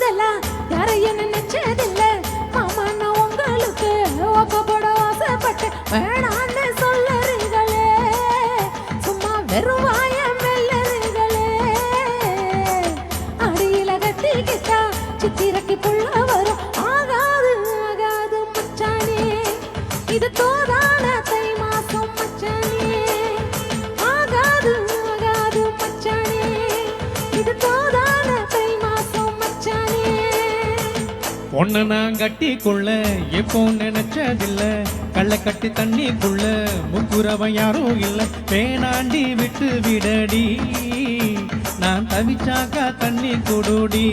முதல்ல யாரையும் நினைச்சதில்ல. மாமா நான் உங்களுக்கு ஒக்கப்பட ஆசைப்பட்டு வேணான்னு சொல்லறீங்களே. சும்மா வெறும் வாய மெல்லறீங்களே. அடியில கட்டிக்கிட்டா சித்திரக்கு புள்ள வரும். ஆகாது ஆகாது மச்சானே. இது தோதா பொண்ணை நான் கட்டிக்குள்ள எப்போ நினைச்சதில்ல கள்ள கட்டி தண்ணிக்குள்ள முக்குறவன் யாரும் இல்ல. வேணாண்டி விட்டு விடடி நான் தவிச்சாக்கா தண்ணி கொடுடி.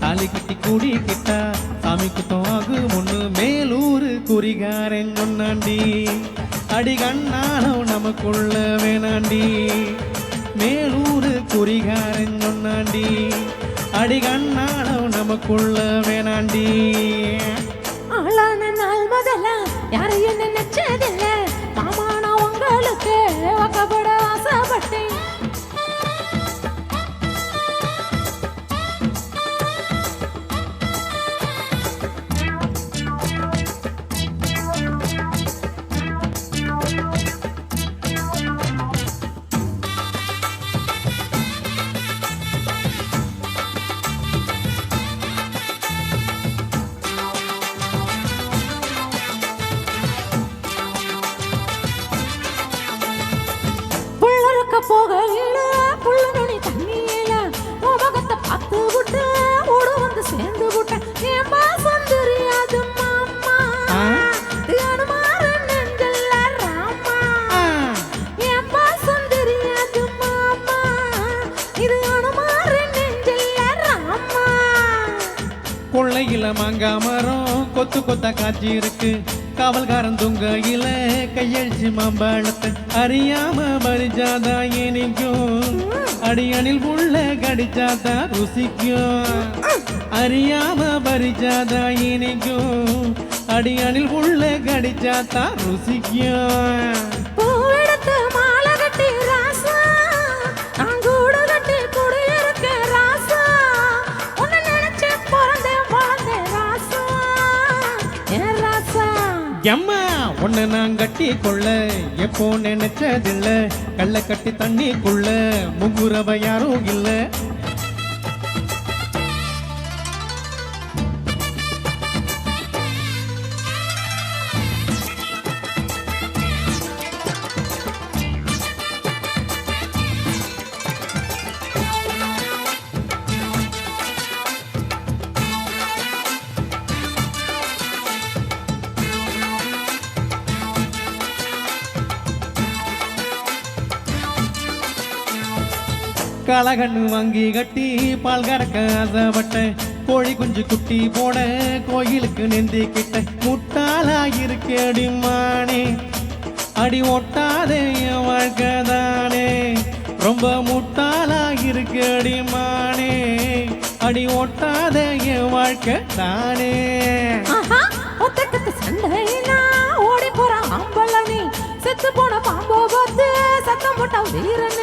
தாலி கட்டி கூடி கிட்டா சாமிக்கு தோகு ஒன்று மேலூர் குறிகாரன் ஒன்னாண்டி அடிகண்ணாலும் நமக்குள்ள வேணாண்டி. மேலூர் குறிகாரன் ஒன்னாண்டி அடிகண்ணாலும் நமக்குள்ள வேணாண்டி. ஆளான நாள் முதலா யாரையும் நினைச்சதில்ல போகையில புள்ள நுனி தண்ணியில உலகத்தை பார்த்து விட்டு ஓடு வந்து சேர்ந்து விட்ட என் பாசம் தெரியாது மாமா ஆ? தியானமாற நெஞ்சல்ல ராமா. என் பாசம் தெரியாது மாமா இது அனுமாற நெஞ்சல்ல ராமா. கொள்ளையில மாங்கா மரம் கொத்து கொத்த காட்சி இருக்கு. காவல்காரன் துங்கையில கையழிச்சு மாம்பழத்தை அறியாம பறிச்சாதா இனிக்கும் அடியணில் உள்ள கடிச்சாதா ருசிக்கும். அறியாம பறிச்சாதா இனிக்கும் அடியணில் உள்ள கடிச்சாதா ருசிக்கும். எம்மா ஒன்று நான் கட்டி கொள்ள எப்போ நினைச்சதில்லை? கள்ள கட்டி தண்ணிக்குள்ள முகுரவ யாரும் இல்லை. காலகண்ணு வாங்கி கட்டி பால் கறக்க ஆசைப்பட்டேன் கோழி குஞ்சு குட்டி போட கோயிலுக்கு நெந்தி கிட்ட முட்டாளா இருக்கடி மானே. அடி ஒட்டாதே என் வாழ்க்கை தானே. ரொம்ப முட்டாளா இருக்கடி மானே. அடி ஒட்டாதே என் வாழ்க்கை தானே. ஓடி போற செத்து போன பாம்போ பார்த்து சத்தம் போட்ட வீரன்.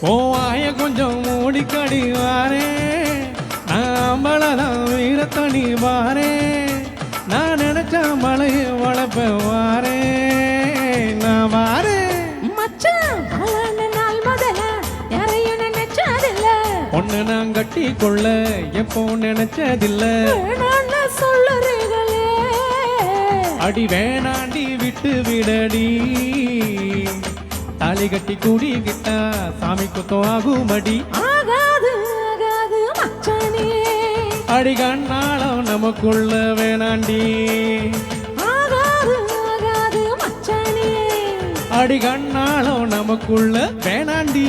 ஓ ஆய கொஞ்சம் மூடிக்கடி வாரே. ஆம்பளதான் வீரத்தனி வாரே நான் நினைச்ச மலையை வளர்ப்ப வாரே. நான் நினைச்சதில்ல. ஒன்னு நான் கட்டி கொள்ள எப்போ நினைச்சதில்ல. அடி வேணாண்டி விட்டு விடடி. தாலி கட்டி கூடி கிட்டா சாமி குத்தம் ஆகுமடி. ஆகாது ஆகாது மச்சானே. அடி கண்ணாலம் நமக்குள்ள வேணாண்டி. ஆகாது ஆகாது மச்சானே. அடி கண்ணாலம் நமக்குள்ள வேணாண்டி.